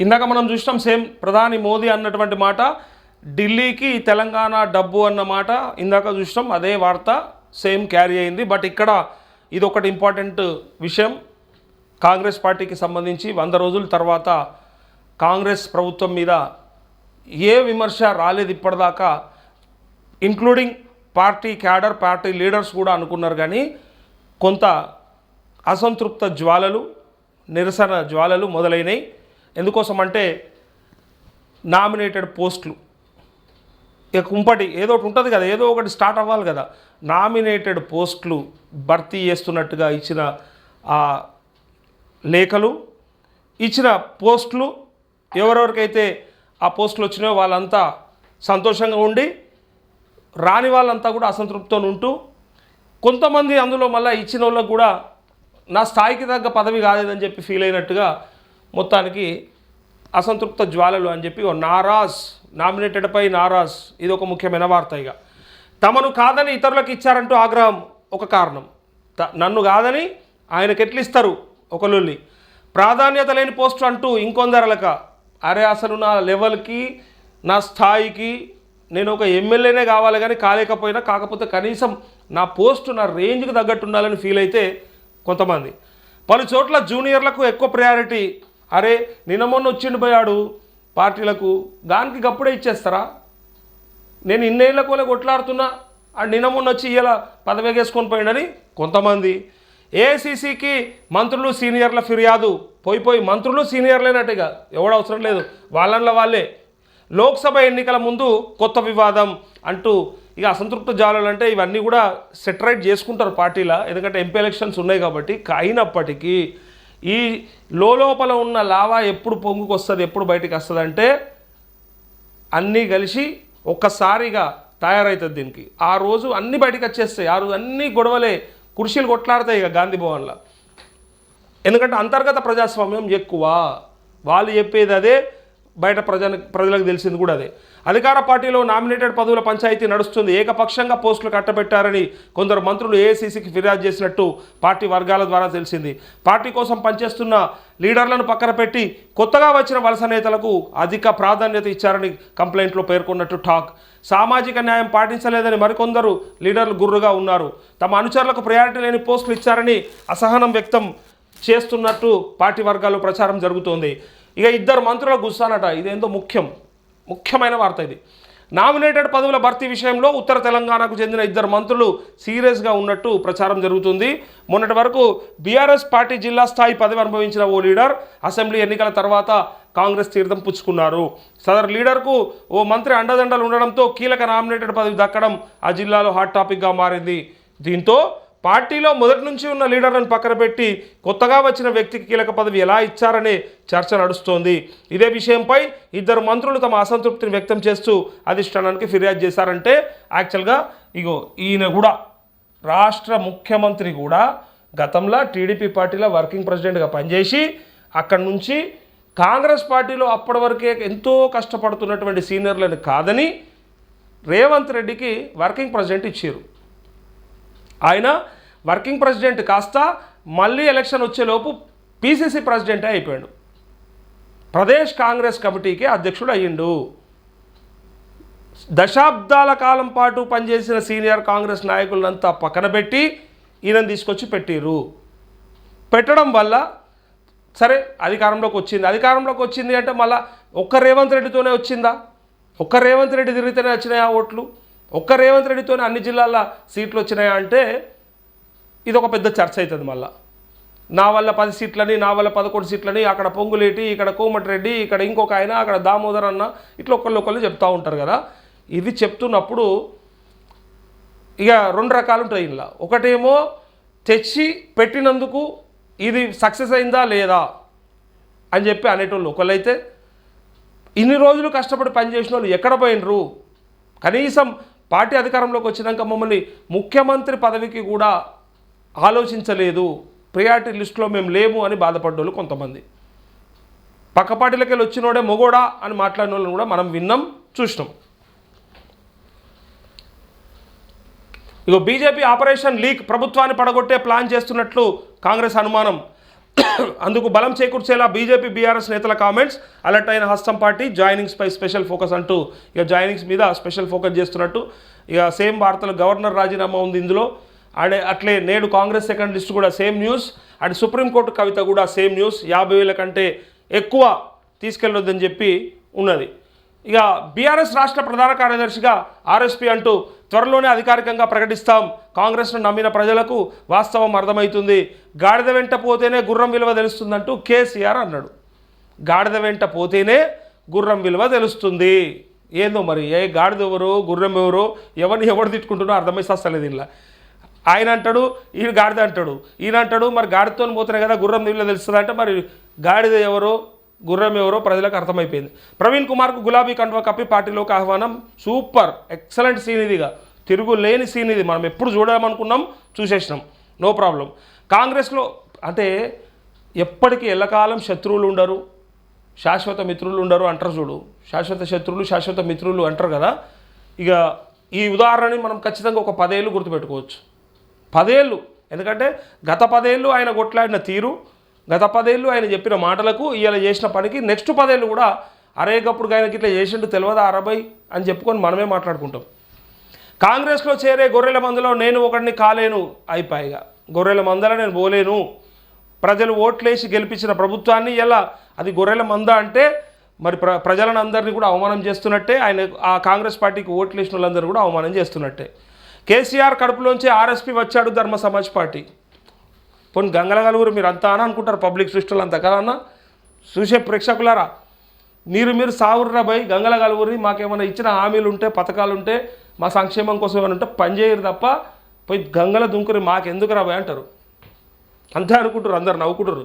ఇందాక మనం చూసినాం సేమ్ ప్రధాని మోదీ అన్నటువంటి మాట ఢిల్లీకి తెలంగాణ డబ్బు అన్న మాట ఇందాక చూసినాం అదే వార్త సేమ్ క్యారీ అయింది. బట్ ఇక్కడ ఇది ఒకటి ఇంపార్టెంట్ విషయం. కాంగ్రెస్ పార్టీకి సంబంధించి వంద రోజుల తర్వాత కాంగ్రెస్ ప్రభుత్వం మీద ఏ విమర్శ రాలేదు ఇప్పటిదాకా. Including party cadre party leaders కూడా అనుకున్నారు కానీ కొంత అసంతృప్త జ్వాలలు నిరసన జ్వాలలు మొదలైనవి ఎందుకోసం అంటే నామినేటెడ్ పోస్టులు. ఇక కుంపటి ఏదో ఒకటి ఉంటుంది కదా ఏదో ఒకటి స్టార్ట్ అవ్వాలి కదా. నామినేటెడ్ పోస్టులు భర్తీ చేస్తున్నట్టుగా ఇచ్చిన ఆ లేఖలు ఇచ్చిన పోస్టులు ఎవరెవరికైతే ఆ పోస్టులు వచ్చినాయో వాళ్ళంతా సంతోషంగా ఉండి రాని వాళ్ళంతా కూడా అసంతృప్తితో ఉంటూ కొంతమంది అందులో మళ్ళీ ఇచ్చిన వాళ్ళకు కూడా నా స్థాయికి తగ్గ పదవి కాలేదని చెప్పి ఫీల్ అయినట్టుగా మొత్తానికి అసంతృప్త జ్వాలలు అని చెప్పి ఓ నారాజ్ నామినేటెడ్పై నారాజ్ ఇది ఒక ముఖ్యమైన వార్త ఇక తమను కాదని ఇతరులకు ఇచ్చారంటూ ఆగ్రహం ఒక కారణం. త- నన్ను కాదని ఆయనకి ఎట్లిస్తారు ఇస్తారు ప్రాధాన్యత లేని పోస్టు అంటూ ఇంకొందరలక అరే అసలు నా లెవెల్కి నా స్థాయికి నేను ఒక ఎమ్మెల్యేనే కావాలి కానీ కాలేకపోయినా కాకపోతే కనీసం నా పోస్టు నా రేంజ్కి తగ్గట్టు ఉండాలని ఫీల్ అయితే కొంతమంది. పలు చోట్ల జూనియర్లకు ఎక్కువ ప్రయారిటీ అరే నిన్న మొన్న వచ్చిండు పోయాడు. పార్టీలకు దానికి గప్పుడే ఇచ్చేస్తారా? నేను ఇన్నేళ్ళ కోలే కొట్లాడుతున్నా. ఆ నిన్న మొన్న వచ్చి ఇలా పదవేగేసుకొని పోయిండని కొంతమంది. ఏసీసీకి మంత్రులు సీనియర్ల ఫిర్యాదు. పోయి పోయి మంత్రులు సీనియర్లేనట్టుగా ఎవడు అవసరం లేదు. వాళ్ళల్లో వాళ్ళే. లోక్సభ ఎన్నికల ముందు కొత్త వివాదం అంటూ ఇక అసంతృప్త జాలంటే అంటే ఇవన్నీ కూడా సెటరైట్ చేసుకుంటారు పార్టీలా. ఎందుకంటే ఎంపీ ఎలక్షన్స్ ఉన్నాయి కాబట్టి అయినప్పటికీ ఈ లోపల ఉన్న లావా ఎప్పుడు పొంగుకు వస్తుంది ఎప్పుడు బయటికి వస్తుంది అంటే అన్నీ కలిసి ఒక్కసారిగా తయారవుతుంది దీనికి. ఆ రోజు అన్నీ బయటకు వచ్చేస్తాయి. ఆ రోజు అన్ని గొడవలే కుర్చీలు కొట్లాడతాయి ఇక గాంధీ భవన్లో. ఎందుకంటే అంతర్గత ప్రజాస్వామ్యం ఎక్కువ. వాళ్ళు చెప్పేది అదే బయట ప్రజల ప్రజలకు తెలిసింది కూడా అదే. అధికార పార్టీలో నామినేటెడ్ పదవుల పంచాయతీ నడుస్తుంది. ఏకపక్షంగా పోస్టులు కట్టబెట్టారని కొందరు మంత్రులు ఏఐసీసీకి ఫిర్యాదు చేసినట్టు పార్టీ వర్గాల ద్వారా తెలిసింది. పార్టీ కోసం పనిచేస్తున్న లీడర్లను పక్కన పెట్టి కొత్తగా వచ్చిన వలస నేతలకు అధిక ప్రాధాన్యత ఇచ్చారని కంప్లైంట్లో పేర్కొన్నట్టు టాక్. సామాజిక న్యాయం పాటించలేదని మరికొందరు లీడర్లు గుర్రుగా ఉన్నారు. తమ అనుచరులకు ప్రయారిటీ లేని పోస్టులు ఇచ్చారని అసహనం వ్యక్తం చేస్తున్నట్టు పార్టీ వర్గాల్లో ప్రచారం జరుగుతోంది. ఇక ఇద్దరు మంత్రుల గుస్సానట. ఇదేందో ముఖ్యం. ముఖ్యమైన వార్త ఇది. నామినేటెడ్ పదవుల భర్తీ విషయంలో ఉత్తర తెలంగాణకు చెందిన ఇద్దరు మంత్రులు సీరియస్గా ఉన్నట్టు ప్రచారం జరుగుతుంది. మొన్నటి వరకు బీఆర్ఎస్ పార్టీ జిల్లా స్థాయి పదవి అనుభవించిన ఓ లీడర్ అసెంబ్లీ ఎన్నికల తర్వాత కాంగ్రెస్ తీర్థం పుచ్చుకున్నారు. సదర్ లీడర్కు ఓ మంత్రి అండదండలు ఉండడంతో కీలక నామినేటెడ్ పదవి దక్కడం ఆ జిల్లాలో హాట్ టాపిక్గా మారింది. దీంతో పార్టీలో మొదటి నుంచి ఉన్న లీడర్లను పక్కన పెట్టి కొత్తగా వచ్చిన వ్యక్తికి కీలక పదవి ఎలా ఇచ్చారనే చర్చ నడుస్తోంది. ఇదే విషయంపై ఇద్దరు మంత్రులు తమ అసంతృప్తిని వ్యక్తం చేస్తూ అధిష్టానానికి ఫిర్యాదు చేశారంటే యాక్చువల్గా ఇగో ఈయన కూడా రాష్ట్ర ముఖ్యమంత్రి కూడా గతంలో టీడీపీ పార్టీలో వర్కింగ్ ప్రెసిడెంట్గా పనిచేసి అక్కడి నుంచి కాంగ్రెస్ పార్టీలో అప్పటి వరకే ఎంతో కష్టపడుతున్నటువంటి సీనియర్లను కాదని రేవంత్ రెడ్డికి వర్కింగ్ ప్రెసిడెంట్ ఇచ్చారు. ఆయన వర్కింగ్ ప్రెసిడెంట్ కాస్త మళ్ళీ ఎలక్షన్ వచ్చేలోపు పీసీసీ ప్రెసిడెంటే అయిపోయాడు. ప్రదేశ్ కాంగ్రెస్ కమిటీకి అధ్యక్షుడు అయ్యిండు. దశాబ్దాల కాలం పాటు పనిచేసిన సీనియర్ కాంగ్రెస్ నాయకులంతా పక్కన పెట్టి ఈయనను తీసుకొచ్చి పెట్టిరు పెట్టడం వల్ల సరే అధికారంలోకి వచ్చింది. అధికారంలోకి వచ్చింది అంటే మళ్ళీ ఒక్క రేవంత్ రెడ్డితోనే వచ్చిందా? ఒక్క రేవంత్ రెడ్డి తిరిగితేనే వచ్చినాయా ఓట్లు? ఒక్క రేవంత్ రెడ్డితోనే అన్ని జిల్లాల సీట్లు వచ్చినాయా అంటే ఇది ఒక పెద్ద చర్చ అవుతుంది మళ్ళా. నా వల్ల పది సీట్లని నా వల్ల పదకొండు సీట్లని అక్కడ పొంగులేటి ఇక్కడ కోమటిరెడ్డి ఇక్కడ ఇంకొక ఆయన అక్కడ దామోదర్ అన్న ఇట్లా ఒకళ్ళు ఒకళ్ళు చెప్తూ ఉంటారు కదా. ఇది చెప్తున్నప్పుడు ఇక రెండు రకాలు ఉంటాయి ఇలా ఒకటేమో తెచ్చి పెట్టినందుకు ఇది సక్సెస్ అయిందా లేదా అని చెప్పి అనేటోళ్ళు ఒకళ్ళైతే ఇన్ని రోజులు కష్టపడి పనిచేసిన వాళ్ళు ఎక్కడ పోయినరు? కనీసం పార్టీ అధికారంలోకి వచ్చినాక మమ్మల్ని ముఖ్యమంత్రి పదవికి కూడా ఆలోచించలేదు. ప్రియారిటీ లిస్టులో మేము లేము అని బాధపడ్డోళ్ళు కొంతమంది. పక్క పార్టీలకి వెళ్ళి వచ్చినోడే మొగోడా అని మాట్లాడిన వాళ్ళని కూడా మనం విన్నాం చూసినాం. ఇగో బీజేపీ ఆపరేషన్ లీక్ ప్రభుత్వాన్ని పడగొట్టే ప్లాన్ చేస్తున్నట్లు కాంగ్రెస్ అనుమానం. అందుకు బలం చేకూర్చేలా బీజేపీ బీఆర్ఎస్ నేతల కామెంట్స్ అలర్ట్ అయిన హస్తం పార్టీ జాయినింగ్స్ పై స్పెషల్ ఫోకస్ అంటూ ఇక జాయినింగ్స్ మీద స్పెషల్ ఫోకస్ చేస్తున్నట్టు. ఇక సేమ్ వార్తలు గవర్నర్ రాజీనామా ఉంది ఇందులో. అడే అట్లే నేడు కాంగ్రెస్ సెకండ్ లిస్ట్ కూడా same news. And supreme court Kavitha కూడా సేమ్ న్యూస్. యాభై వేల కంటే ఎక్కువ తీసుకెళ్ళొద్దని చెప్పి ఉన్నది. ఇక బీఆర్ఎస్ రాష్ట్ర ప్రధాన కార్యదర్శిగా ఆర్ఎస్పీ అంటూ త్వరలోనే అధికారికంగా ప్రకటిస్తాం. కాంగ్రెస్ను నమ్మిన ప్రజలకు వాస్తవం అర్థమవుతుంది. గాడిద వెంట పోతేనే గుర్రం విలువ తెలుస్తుందంటూ కేసీఆర్ అన్నాడు. గాడిద వెంట పోతేనే గుర్రం విలువ తెలుస్తుంది. ఏందో మరి? ఏ గాడిద ఎవరు గుర్రం ఎవరు ఎవరిని ఎవరు తిట్టుకుంటున్నో అర్థమై సస్తలేదు ఇలా ఆయన అంటాడు ఈయన గాడిద అంటాడు. ఈయన అంటాడు మరి గాడితో పోతేనే కదా గుర్రం విలువ తెలుస్తుంది అంటే మరి గాడిద ఎవరు గుర్రం ఎవరో ప్రజలకు అర్థమైపోయింది. ప్రవీణ్ కుమార్కు గులాబీ కండువ కప్పి పార్టీలోకి ఆహ్వానం. సూపర్ ఎక్సలెంట్ సీన్ ఇదిగా తిరుగు లేని సీన్ ఇది మనం ఎప్పుడు చూడమనుకున్నాం చూసేసినాం. No problem. కాంగ్రెస్లో అంటే ఎప్పటికీ ఎల్లకాలం శత్రువులు ఉండరు. శాశ్వత మిత్రులు ఉండరు అంటారు చూడు. శాశ్వత శత్రువులు శాశ్వత మిత్రులు అంటారు కదా. ఇక ఈ ఉదాహరణని మనం ఖచ్చితంగా ఒక పదేళ్ళు గుర్తుపెట్టుకోవచ్చు. పదేళ్ళు. ఎందుకంటే గత పదేళ్ళు ఆయన కొట్లాడిన తీరు గత పదేళ్ళు ఆయన చెప్పిన మాటలకు ఇవాళ చేసిన పనికి నెక్స్ట్ పదేళ్ళు కూడా అరే గప్పుడు ఆయనకి ఇట్లా చేసిండు తెలియదా అరబై అని చెప్పుకొని మనమే మాట్లాడుకుంటాం. కాంగ్రెస్లో చేరే గొర్రెల మందలో నేను ఒకడిని కాలేను అయిపోయిగా గొర్రెల మందల నేను పోలేను. ప్రజలు ఓట్లేసి గెలిపించిన ప్రభుత్వాన్ని ఎలా అది గొర్రెల మంద అంటే మరి ప్ర ప్రజలను అందరినీ కూడా అవమానం చేస్తున్నట్టే ఆయన ఆ కాంగ్రెస్ పార్టీకి ఓట్లు వేసిన వాళ్ళందరూ కూడా అవమానం చేస్తున్నట్టే. కేసీఆర్ కడుపులోంచి ఆర్ఎస్పీ వచ్చాడు ధర్మ సమాజ్ పార్టీ. పోనీ గంగల గలుగురు మీరు అంతా అని అనుకుంటారు పబ్లిక్ సృష్టిలో అంతా కదా అన్న? చూసే ప్రేక్షకులారా మీరు మీరు సావుర్రా భయ్ గంగల గలుగురి మాకేమైనా ఇచ్చిన హామీలు ఉంటే పథకాలు ఉంటే మా సంక్షేమం కోసం ఏమైనా ఉంటే పని చేయరు తప్ప పోయి గంగల దుంకురి మాకెందుకు రాబోయ్ అంటారు? అంతే అనుకుంటారు అందరు నవ్వుకుంటారు